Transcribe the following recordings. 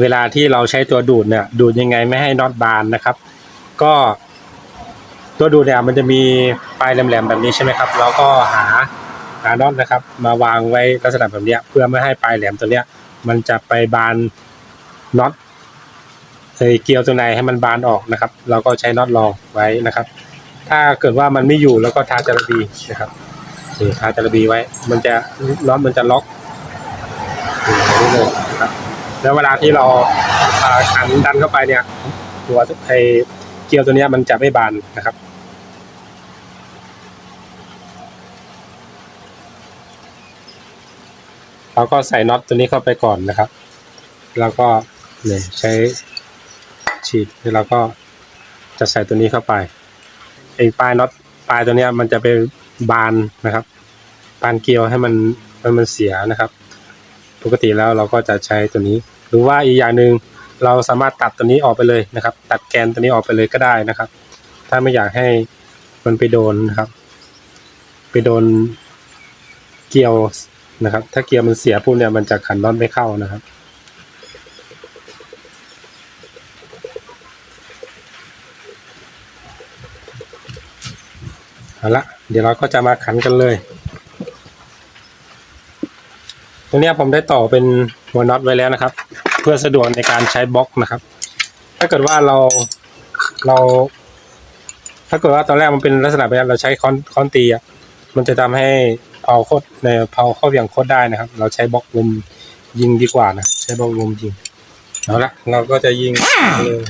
เวลาที่เราใช้ตัวดูดเนี่ย ดูดยังไงไม่ให้น็อตบานนะครับ ก็ตัวดูดเนี่ยมันจะมีปลายแหลมๆแบบนี้ใช่ไหมครับเราก็หาหาน็อตนะครับ มาวางไว้ลักษณะแบบนี้เพื่อไม่ให้ปลายแหลมตัวเนี้ย มันจะไปบานน็อตเอเกลียวตัวในให้มันบานออกนะครับ เราก็ใช้น็อตรองไว้นะครับ ถ้าเกิดว่ามันไม่อยู่แล้วก็ทาจาระบีนะครับนี่ทาจาระบีไว้ มันจะน็อตมันจะล็อกนี่เลย แล้วเวลาที่เราขันดันเข้าไปเนี่ยตัวไอเกลียวตัวนี้มันจะไม่บานนะครับเราก็ใส่น็อตตัวนี้เข้าไปก่อนนะครับ แล้วก็เนี่ยใช้ฉีดแล้วเราก็จะใส่ตัวนี้เข้าไปไอ้ปลายน็อตปลายตัวนี้มันจะไปบานนะครับบานเกลียวให้มันมันมันเสียนะครับ ปกติแล้วเราก็จะใช้ตัวนี้ หรือว่าอีกอย่างหนึ่งเราสามารถตัดตัวนี้ออกไปเลยนะครับ ตัดแกนตัวนี้ออกไปเลยก็ได้นะครับ ถ้าไม่อยากให้มันไปโดนนะครับ ไปโดนเกียวนะครับ ถ้าเกียวมันเสียปุ๊บเนี่ยมันจะขันน็อตไม่เข้านะครับ เอาละเดี๋ยวเราก็จะมาขันกันเลยตรงนี้ผมได้ต่อเป็นหัวน็อตไว้แล้วนะครับ เพื่อสะดวกในการใช้บล็อกนะครับ ถ้าเกิดว่าเราเรา ถ้าเกิดว่าตอนแรกมันเป็นลักษณะแบบนี้เราใช้ค้อนค้อนตีอะมันจะทำให้เผาโคตรในเผาเข้าอย่างโคตรได้นะครับ เราใช้บล็อกลมยิงดีกว่านะใช้บล็อกลมยิงเอาละเราก็จะยิงเลย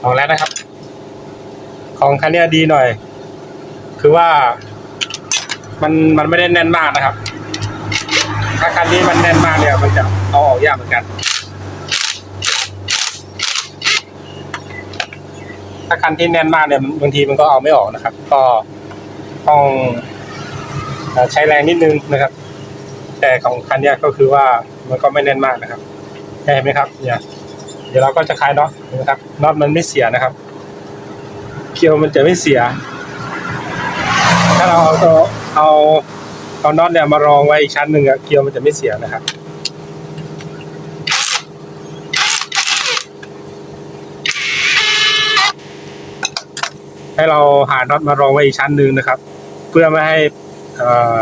เอาแล้วนะครับ ของคันนี้ดีหน่อย คือว่า มันมันไม่ได้แน่นมากนะครับ ถ้าคันนี้มันแน่นมากเนี่ยมันจะเอาออกยากเหมือนกัน ถ้าคันที่แน่นมากเนี่ยบางทีมันก็เอาไม่ออกนะครับ ก็ต้องใช้แรงนิดนึงนะครับ แต่ของคันนี้ก็คือว่ามันก็ไม่แน่นมากนะครับเห็นไหมครับเนี่ยเดี๋ยวเราก็จะคลายน็อตนะครับน็อตมันไม่เสียนะครับ เกียวมันจะไม่เสีย ถ้าเราเอาตัว เอาเอาน็อตเนี่ยมารองไว้อีกชั้นหนึ่งอะเกียวมันจะไม่เสียนะครับให้เราหาน็อตมารองไว้อีกชั้นหนึ่งนะครับ เพื่อไม่ให้เอ่อ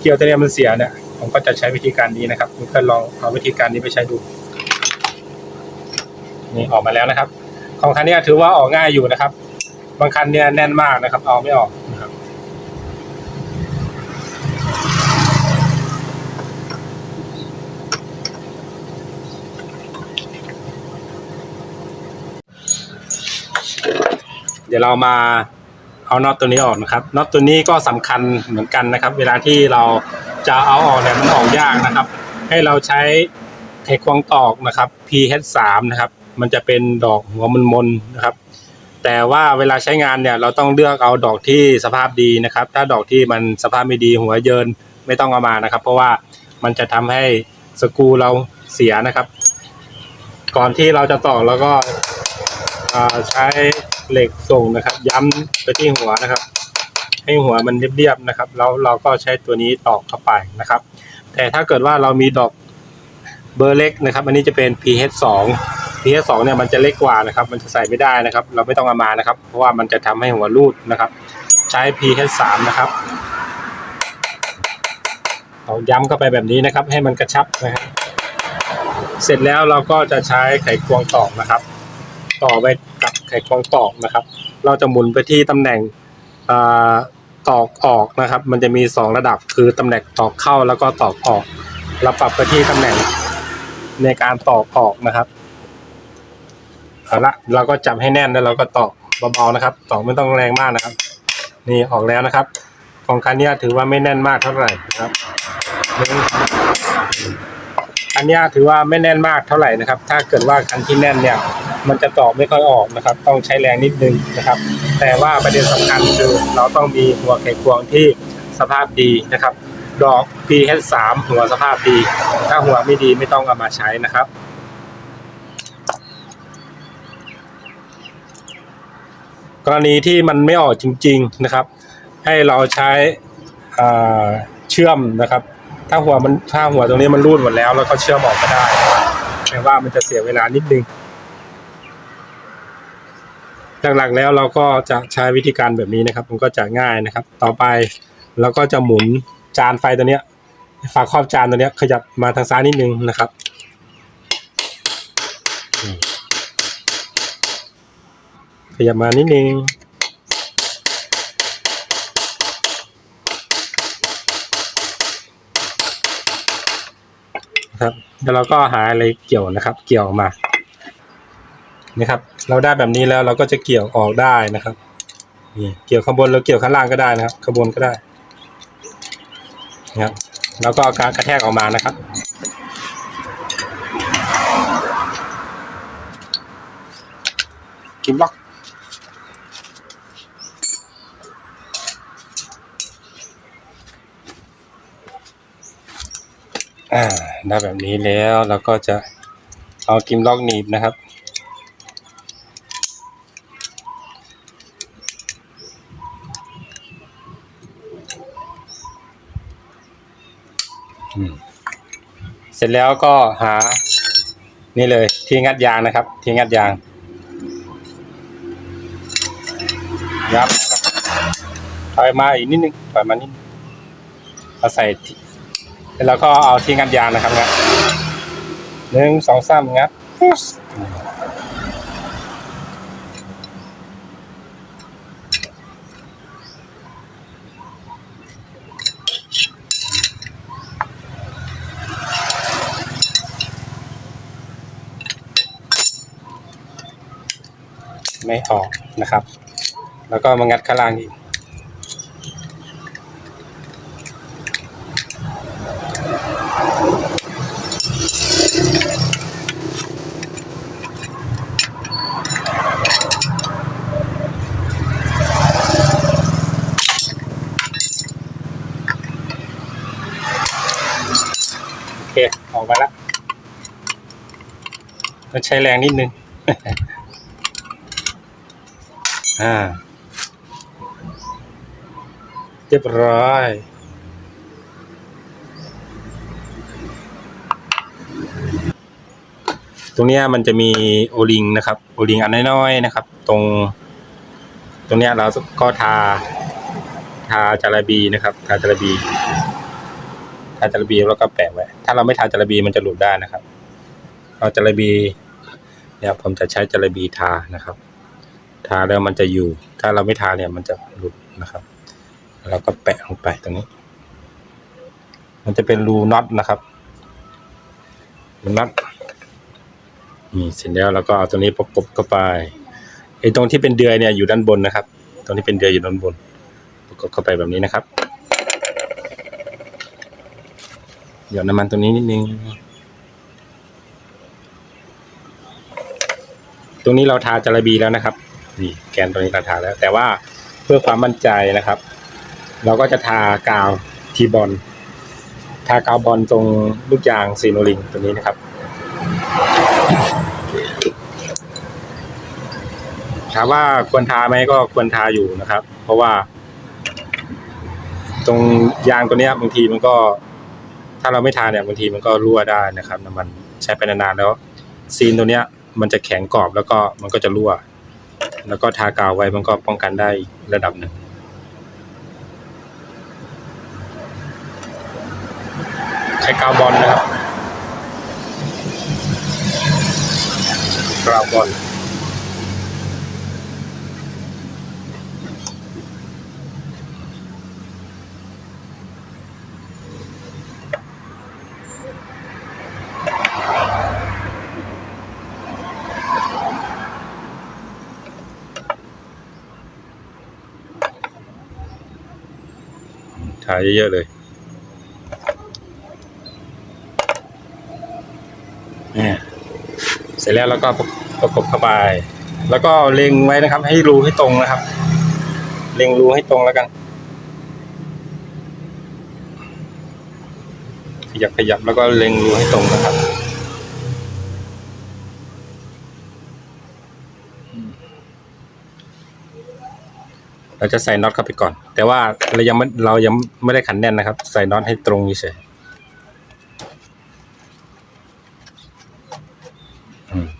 เกียวตัวเนี้ยมันเสียเนี่ยผมก็จะใช้วิธีการนี้นะครับเพื่อนๆลองเอาวิธีการนี้ไปใช้ดูนี่ออกมาแล้วนะครับ ของคันนี้ถือว่าออกง่ายอยู่นะครับ บางคันเนี่ยแน่นมากนะครับ เอาไม่ออกนะครับ ดี๋ยวเรามาเอาน็อตตัวนี้ออกนะครับน็อตตัวนี้ก็สำคัญเหมือนกันนะครับ เวลาที่เราจะเอาออกเนี่ยมันออกยากนะครับ ให้เราใช้ไขควงตอกนะครับ PH3 นะครับ มันจะเป็นดอกหัวมนๆนะครับ แต่ว่าเวลาใช้งานเนี่ยเราต้องเลือกเอาดอกที่สภาพดีนะครับ ถ้าดอกที่มันสภาพไม่ดีหัวเยินไม่ต้องเอามานะครับ เพราะว่ามันจะทำให้สกูเราเสียนะครับ ก่อนที่เราจะตอกแล้วก็ใช้ เหล็กส่งนะครับ ย้ำไปที่หัวนะครับ ให้หัวมันเรียบๆนะครับ แล้วเราก็ใช้ตัวนี้ตอกเข้าไปนะครับ แต่ถ้าเกิดว่าเรามีดอกเบอร์เล็กนะครับ อันนี้จะเป็น PH2 PH2 เนี่ยมันจะเล็กกว่านะครับ มันจะใส่ไม่ได้นะครับ เราไม่ต้องเอามานะครับ เพราะว่ามันจะทำให้หัวรูดนะครับ ใช้ PH3 นะครับเราย้ำเข้าไปแบบนี้นะครับ ให้มันกระชับนะครับ เสร็จแล้วเราก็จะใช้ไขควงตอกนะครับ ต่อไปกับไขควงตอกนะครับ เราจะหมุนไปที่ตำแหน่งอตอกออกนะครับ มันจะมีสองระดับคือตำแหน่งตอกเข้าแล้วก็ตอกออกเราปรับไปที่ตำแหน่งในการตอกออกนะครับเอาละเราก็จับให้แน่นแล้วเราก็ตอกเบาๆนะครับ ตอกไม่ต้องแรงมากนะครับ นี่ออกแล้วนะครับ ของคันนี้ถือว่าไม่แน่นมากเท่าไหร่นะครับ อันนี้ถือว่าไม่แน่นมากเท่าไหร่นะครับ ถ้าเกิดว่าคันที่แน่นเนี่ย มันจะตอกไม่ค่อยออกนะครับ ต้องใช้แรงนิดนึงนะครับ แต่ว่าประเด็นสำคัญคือเราต้องมีหัวไขควงที่สภาพดีนะครับ ดอก PH3 หัวสภาพดี ถ้าหัวไม่ดีไม่ต้องเอามาใช้นะครับกรณีที่มันไม่ออกจริง ๆนะครับ ให้เราใช้เชื่อมนะครับ ถ้าหัวมันถ้าหัวตรงนี้มันรูดหมดแล้ว แล้วก็เชื่อมออกก็ได้แต่ว่ามันจะเสียเวลานิดนึงหลักๆแล้วเราก็จะใช้วิธีการแบบนี้นะครับ มันก็จะง่ายนะครับ ต่อไปเราก็จะหมุนจานไฟตัวเนี้ยฝาครอบจานตัวเนี้ยขยับมาทางซ้ายนิดนึงนะครับขยับมานิดนึง นะครับแล้วเราก็หาอะไรเกี่ยวนะครับ เกี่ยวออกมานี่ครับ เราได้แบบนี้แล้วเราก็จะเกี่ยวออกได้นะครับนี่เกี่ยวข้างบนแล้วเกี่ยวข้างล่างก็ได้นะครับข้างบนก็ได้นะครับแล้วก็เอาการกระแทกออกมานะครับกินบล็อกอ่า ได้แบบนี้แล้วเราก็จะเอากิมล็อกหนีบนะครับ เสร็จแล้วก็หานี่เลยที่งัดยางนะครับ ที่งัดยางยับถอยมาอีกนิดนึงถอยมานิดนึงเอาใส่ที่ แล้วก็เอาที่งัดยางนะครับงัดหนึ่งสองสามงัดไม่ออกนะครับ แล้วก็มางัดข้างล่างอีก โอเค ออกมาแล้วต้อง ใช้แรงนิดนึง อ่า เรียบร้อยตรงนี้มันจะมีโอลิงนะครับ โอลิงอันน้อยๆนะครับ ตรง ตรงนี้เราก็ทา ทาจาระบีนะครับ ทาจาระบี ทาจาระบีแล้วก็แปะไว้ ถ้าเราไม่ทาจาระบีมันจะหลุดได้นะครับ เอาจาระบี เนี่ยผมจะใช้จาระบีทานะครับ ทาแล้วมันจะอยู่ ถ้าเราไม่ทาเนี่ยมันจะหลุดนะครับแล้วก็แปะลงไปตรงนี้ มันจะเป็นรูน็อตนะครับรูน็อตนี่เสร็จแล้วเราก็เอาตัวนี้ประกบเข้าไปไอ้ตรงที่เป็นเดือยเนี่ยอยู่ด้านบนนะครับ ตรงที่เป็นเดือยอยู่ด้านบน ประกบเข้าไปแบบนี้นะครับหยอดน้ำมันตรงนี้นิดนึง ตรงนี้เราทาจาระบีแล้วนะครับนี่แกนตรงนี้เราทาแล้ว แต่ว่าเพื่อความมั่นใจนะครับ เราก็จะทากาวทีบอลทากาวบอลตรงลูกยางซีโนลิงตัวนี้นะครับถามว่าควรทาไหมก็ควรทาอยู่นะครับ เพราะว่า ตรงยางตัวเนี้ยบางทีมันก็ ถ้าเราไม่ทาเนี่ยบางทีมันก็รั่วได้นะครับ น้ำมันใช้ไปนานๆแล้วซีนตัวเนี้ย มันจะแข็งกรอบแล้วก็มันก็จะรั่ว แล้วก็ทากาวไว้มันก็ป้องกันได้ระดับหนึ่งใช้กาวบอลนะครับกาวบอล ชาเยอะๆเลยเนี่ยเสร็จแล้วเราก็ประกบเข้าไป แล้วก็เล็งไว้นะครับ ให้รูให้ตรงนะครับ เล็งรูให้ตรงแล้วกันขยับขยับแล้วก็เล็งรูให้ตรงนะครับ เราจะใส่น็อตเข้าไปก่อน แต่ว่าเรายังไม่เรายังไม่ได้ขันแน่นนะครับ ใส่น็อตให้ตรงเฉย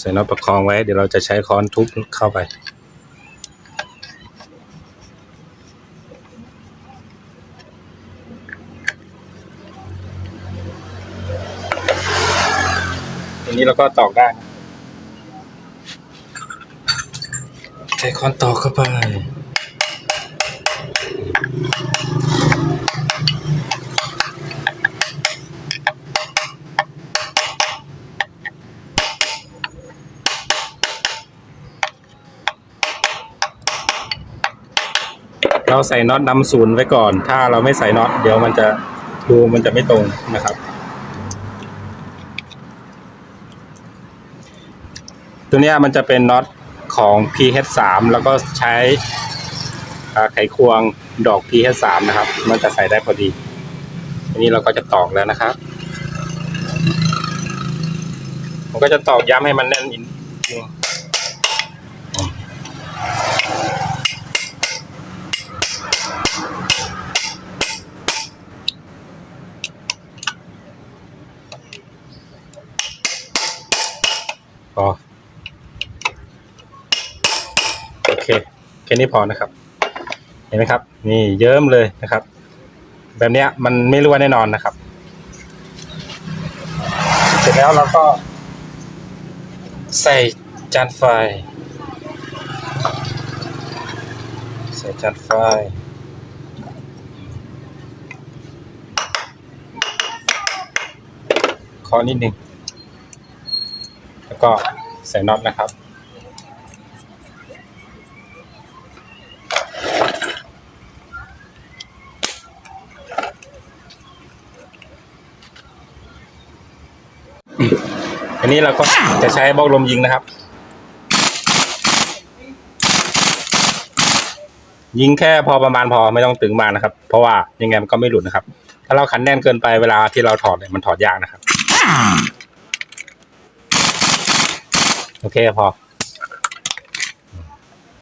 ใส่น็อตประคองไว้ เดี๋ยวเราจะใช้ค้อนทุบเข้าไป ทีนี้เราก็ตอกได้ ใช้ค้อนตอกเข้าไป ใส่น็อตนำศูนย์ไว้ก่อน ถ้าเราไม่ใส่น็อตเดี๋ยวมันจะดูมันจะไม่ตรงนะครับ ตัวนี้มันจะเป็นน็อตของ PH3 แล้วก็ใช้ไขควงดอก PH3 นะครับ มันจะใส่ได้พอดี อันนี้เราก็จะตอกแล้วนะครับผมก็จะตอกย้ำให้มันแน่นอีกทีพอ โอเค แค่นี้พอนะครับ เห็นไหมครับ นี่เยิ้มเลยนะครับ แบบเนี้ยมันไม่รั่วแน่นอนนะครับ เสร็จแล้วเราก็ ใส่จานไฟ ใส่จานไฟขอนิดนึง แล้วก็ใส่น็อตนะครับ อันนี้เราก็จะใช้บล็อกลมยิงนะครับ ยิงแค่พอประมาณพอไม่ต้องตึงมากนะครับ เพราะว่ายังไงมันก็ไม่หลุดนะครับ ถ้าเราขันแน่นเกินไปเวลาที่เราถอดเนี่ยมันถอดยากนะครับ โอเคพอ